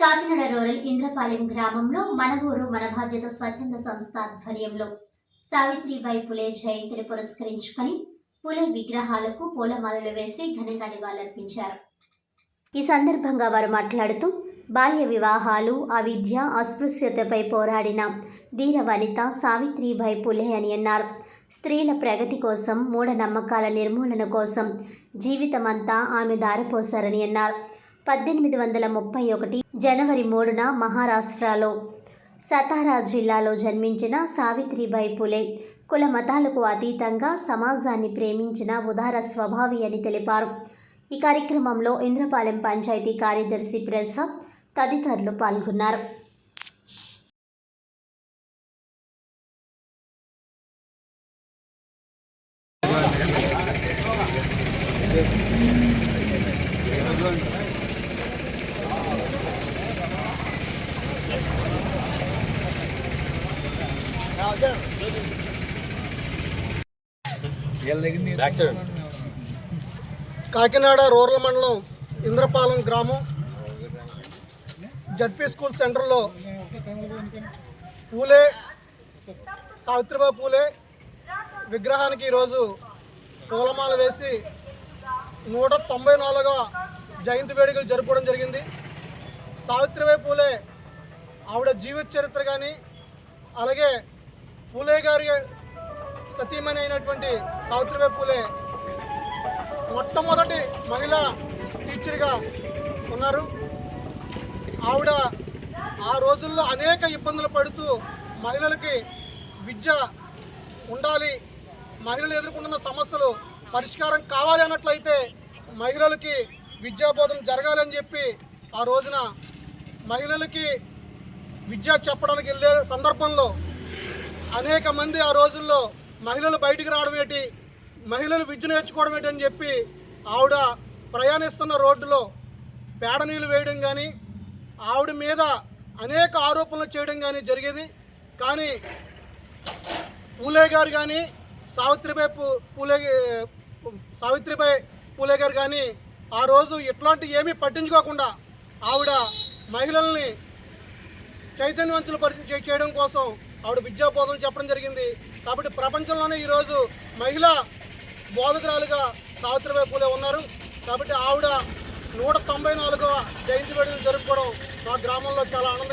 Kakinada rural Indrapalem గ్రామంలో మన ఊరు మన బాధ్యత స్వచ్ఛంద సంస్థ ఆధ్వర్యంలో సావిత్రిబాయి పులే జయంతిని పురస్కరించుకొని పులే విగ్రహాలకు పూలమాలలు వేసి ఘనంగా నివాళులర్పించారు. ఈ సందర్భంగా వారు మాట్లాడుతూ బాల్య వివాహాలు అవిద్య అస్పృశ్యతపై పోరాడిన ధీర వనిత సావిత్రిబాయి పులే అని అన్నారు. స్త్రీల ప్రగతి కోసం మూఢనమ్మకాల నిర్మూలన కోసం జీవితమంతా ఆమె దారిపోశారని అన్నారు. పద్దెనిమిది వందల ముప్పై ఒకటి జనవరి మూడున మహారాష్ట్రలో సతారా జిల్లాలో జన్మించిన సావిత్రిబాయి పులే కుల మతాలకు అతీతంగా సమాజాన్ని ప్రేమించిన ఉదార స్వభావి అని తెలిపారు ఈ కార్యక్రమంలో ఇంద్రపాలెం పంచాయతీ కార్యదర్శి ప్రసాద్ తదితరులు పాల్గొన్నారు Thank you. కాకినాడ రూరల్ మండలం ఇంద్రపాలెం గ్రామం. జడ్పీ స్కూల్ సెంటర్లో పూలే సావిత్రిబాయి పూలే విగ్రహానికి ఈరోజు పూలమాల వేసి నూట తొంభై నాలుగవ జయంతి వేడుకలు జరుపుకోవడం జరిగింది. సావిత్రిబాయి పూలే ఆవిడ జీవిత చరిత్ర కానీ అలాగే పూలే గారి సతీమణి అయినటువంటి సావిత్రిబాయి పూలే మొట్టమొదటి మహిళా టీచర్గా ఉన్నారు. ఆవిడ ఆ రోజుల్లో అనేక ఇబ్బందులు పడుతూ మహిళలకి విద్య ఉండాలి మహిళలు ఎదుర్కొంటున్న సమస్యలు పరిష్కారం కావాలి అన్నట్లయితే మహిళలకి విద్యాబోధన జరగాలని చెప్పి ఆ రోజున మహిళలకి విద్య చెప్పడానికి వెళ్ళే సందర్భంలో అనేక మంది ఆ రోజుల్లో మహిళలు బయటికి రావడం ఏంటి? మహిళలు విద్య నేర్చుకోవడం ఏంటి అని చెప్పి ఆవిడ ప్రయాణిస్తున్న రోడ్డులో పేడ నీళ్ళు వేయడం కానీ ఆవిడ మీద అనేక ఆరోపణలు చేయడం కానీ జరిగేది. కానీ పూలే గారు కానీ సావిత్రిబాయి పూ- పూలే సావిత్రిబాయి పూలే గారు కానీ ఆ రోజు ఇట్లాంటి ఏమీ పట్టించుకోకుండా ఆవిడ మహిళల్ని చైతన్యవంతులు పరిచయం చేయడం కోసం ఆవిడ విద్యా బోధనలు చెప్పడం జరిగింది. కాబట్టి ప్రపంచంలోనే ఈరోజు మహిళా బోధకురాలుగా సావిత్రిబాయి పూలే ఉన్నారు. కాబట్టి ఆవిడ నూట తొంభై నాలుగవ జయంతి వేడుకలు జరుపుకోవడం మా గ్రామంలో చాలా ఆనందంగా